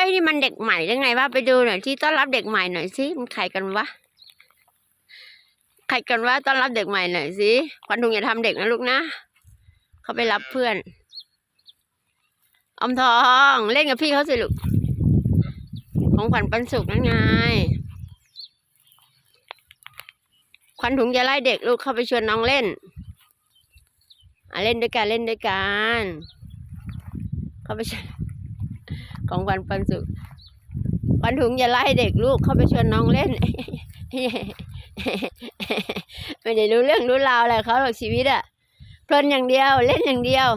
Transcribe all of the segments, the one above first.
อ้ยนี่มันเด็กใหม่ได้ไงวะไปดูหน่อยที่ต้อนรับเด็กใหม่หน่อยสิมันใครกันวะใครกันว่าต้อนรับเด็กใหม่หน่อยสิควันทุงอย่าทำเด็กนะลูกนะเขาไปรับเพื่อนอมทองเล่นกับพี่เขาสิลูกของขวัญปันสุกนั่นไงควันถุงจะไล่เด็กลูกเข้าไปชวนน้องเล่นอะเล่นด้วยกันเล่นด้วยกัน เข้าไปชวน ของวัญปันสุขวัญถุงอย่าไล่เด็กลูกเข้าไปชวนน้องเล่น ไม่ได้รู้เรื่องรู้ราวอะไรเขาหรอกชีวิตอะเพลินอย่างเดียวเล่นอย่างเดียว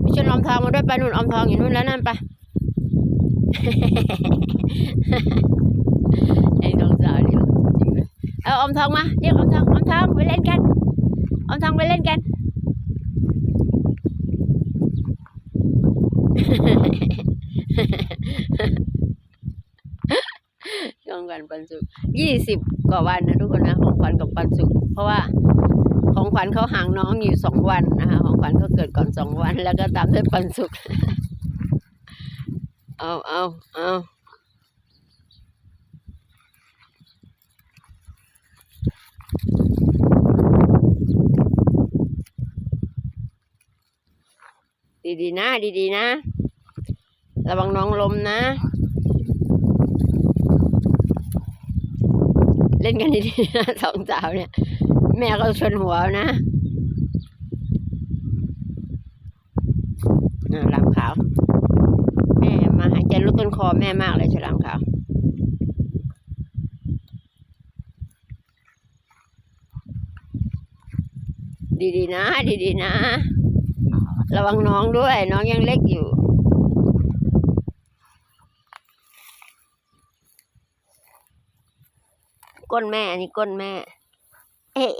ไปชวนอมทองมาด้วยไปนู่นอมทองอยู่นู่นแล้วนั่นไปไอ้น้องสาวนี่เอาอมทองมาเรียกอมทองอมทองไปเล่นกันอมทองไปเล่นกัน ของขวัญปันสุกยี่สิบกว่าวันนะทุกคนนะของขวัญกับปันสุกเพราะว่าของขวัญเขาห่างน้องอยู่สองวันนะคะของขวัญเขาเกิดก่อนสองวัน แล้วก็ตามด้วยปันสุกเอาเอาเอาดีๆนะ ดีๆนะ ระวังน้องลมนะ ล่นกันดีๆนะสองสาวเนี่ย แม่ก็ชนหัวนะอ่าฉลามขาว แม่มาหายใจลุกต้นคอแม่มากเลยฉลามขาวดีๆนะ ดีๆนะ ระวังน้องด้วย น้องยังเล็กอยู่ ก้นแม่ อันนี้ก้นแม่ เอ๊ะ